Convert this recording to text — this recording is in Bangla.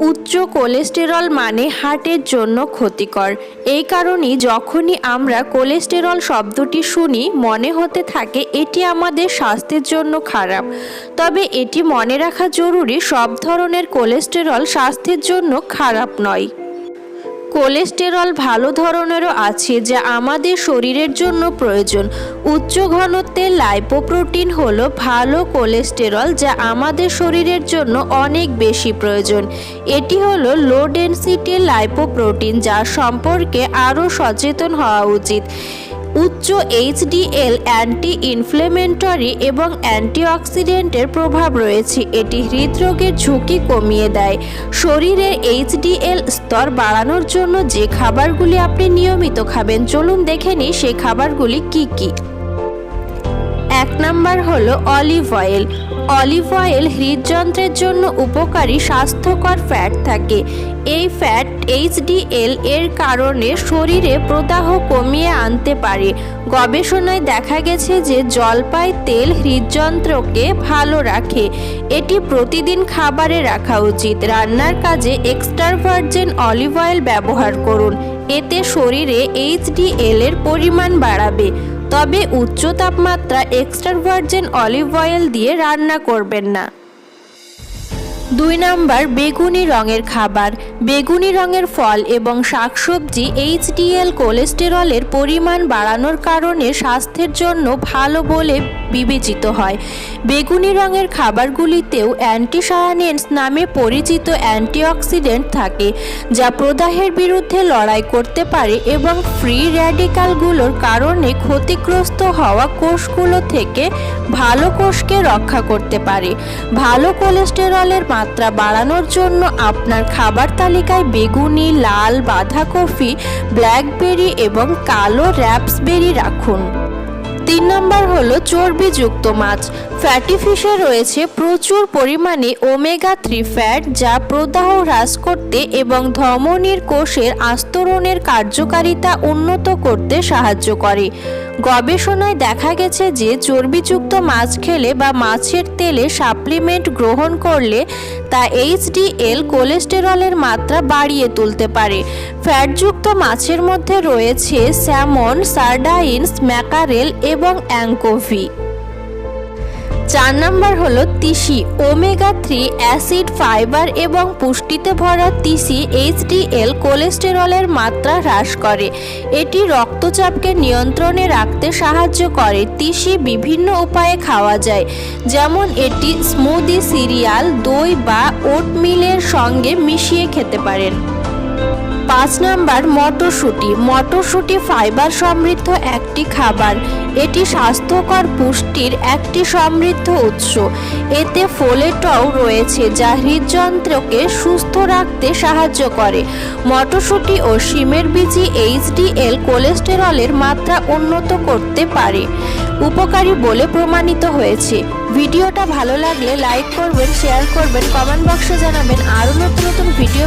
উচ্চ কোলেস্টেরল মানে হার্টের জন্য ক্ষতিকর। এই কারণে যখনই আমরা কোলেস্টেরল শব্দটি শুনি, মনে হতে থাকে এটি আমাদের স্বাস্থ্যের জন্য খারাপ। তবে এটি মনে রাখা জরুরি, সব ধরনের কোলেস্টেরল স্বাস্থ্যের জন্য খারাপ নয়। কোলেস্টেরল ভালো ধরনেরও আছে যা আমাদের শরীরের জন্য প্রয়োজন। উচ্চ ঘনত্বের লাইপোপ্রোটিন হলো ভালো কোলেস্টেরল যা আমাদের শরীরের জন্য অনেক বেশি প্রয়োজন। এটি হলো লো ডেন্সিটি লাইপোপ্রোটিন যা সম্পর্কে আরও সচেতন হওয়া উচিত। উচ্চ এইচডিএল অ্যান্টি ইনফ্লেমেটরি এবং অ্যান্টিঅক্সিডেন্টের প্রভাব রয়েছে। এটি হৃদরোগের ঝুঁকি কমিয়ে দেয়। শরীরের এইচডিএল স্তর বাড়ানোর জন্য যে খাবারগুলি আপনি নিয়মিত খাবেন, চলুন দেখে নিই সেই খাবারগুলি কি কি। এক নাম্বার হলো অলিভ অয়েল। অলিভ অয়েল হৃদযন্ত্রের জন্য উপকারী স্বাস্থ্যকর ফ্যাট থাকে। এই ফ্যাট এইচডিএল এর কারণে শরীরে প্রদাহ কমিয়ে আনতে পারে। গবেষণায় দেখা গেছে যে জলপাই তেল হৃদযন্ত্রকে ভালো রাখে। এটি প্রতিদিন খাবারে রাখা উচিত। রান্নার কাজে এক্সট্রা ভার্জিন অলিভ অয়েল ব্যবহার করুন। এতে শরীরে এইচডিএল এর পরিমাণ বাড়াবে। তবে উচ্চ তাপমাত্রা এক্সট্রা ভার্জিন অলিভ অয়েল দিয়ে রান্না করবেন না। দুই নাম্বার, বেগুনি রঙের খাবার। বেগুনি রঙের ফল এবং শাকসবজি এইচডিএল কোলেস্টেরলের পরিমাণ বাড়ানোর কারণে স্বাস্থ্যের জন্য ভালো বলে বিবেচিত হয়। বেগুনি রঙের খাবারগুলিতেও অ্যান্টিসায়ানেন্স নামে পরিচিত অ্যান্টিঅক্সিডেন্ট থাকে, যা প্রদাহের বিরুদ্ধে লড়াই করতে পারে এবং ফ্রি র্যাডিকালগুলোর কারণে ক্ষতিগ্রস্ত হওয়া কোষগুলো থেকে ভালো কোষকে রক্ষা করতে পারে। ভালো কোলেস্টেরলের মাত্রা বাড়ানোর জন্য আপনার খাবার তালিকায় বেগুনি লাল বাঁধাকপি ব্ল্যাকবেরি এবং কালো র্যাপসবেরি রাখুন। তিন নম্বর হলো চর্বিযুক্ত মাছ। ফ্যাটি ফিশে রয়েছে প্রচুর পরিমাণে ওমেগা থ্রি ফ্যাট যা প্রদাহ হ্রাস করতে এবং ধমনীর কোষের আস্তরণের কার্যকারিতা উন্নত করতে সাহায্য করে। গবেষণায় দেখা গেছে যে চর্বিযুক্ত মাছ খেলে বা মাছের তেলে সাপ্লিমেন্ট গ্রহণ করলে তা এইচডিএল কোলেস্টেরলের মাত্রা বাড়িয়ে তুলতে পারে। ফ্যাটযুক্ত মাছের মধ্যে রয়েছে স্যামন সার্ডাইনস ম্যাকারেল এবং অ্যাঙ্কোভি। চার নাম্বার হলো তিসি, ওমেগা থ্রি, অ্যাসিড, ফাইবার এবং পুষ্টিতে ভরা তিসি এইচডিএল কোলেস্টেরলের মাত্রা হ্রাস করে। এটি রক্তচাপকে নিয়ন্ত্রণে রাখতে সাহায্য করে। তিসি বিভিন্ন উপায়ে খাওয়া যায়, যেমন এটি স্মুদি সিরিয়াল, দই বা ওটমিলের সঙ্গে মিশিয়ে খেতে পারেন। পাঁচ নাম্বার মটরশুঁটি। মটরশুঁটি ফাইবার সমৃদ্ধ একটি খাবার। এটি স্বাস্থ্যকর পুষ্টির একটি সমৃদ্ধ উৎস। এতে ফোলেটও রয়েছে যা হৃদযন্ত্রকে সুস্থ রাখতে সাহায্য করে। মটরশুঁটি ও শিমের বীজি এইচডিএল কোলেস্টেরলের মাত্রা উন্নত করতে পারে। উপকারী বলে প্রমাণিত হয়েছে। ভিডিওটা ভালো লাগলে লাইক করবেন শেয়ার করবেন কমেন্ট বক্সে জানাবেন। আরও নতুন নতুন ভিডিও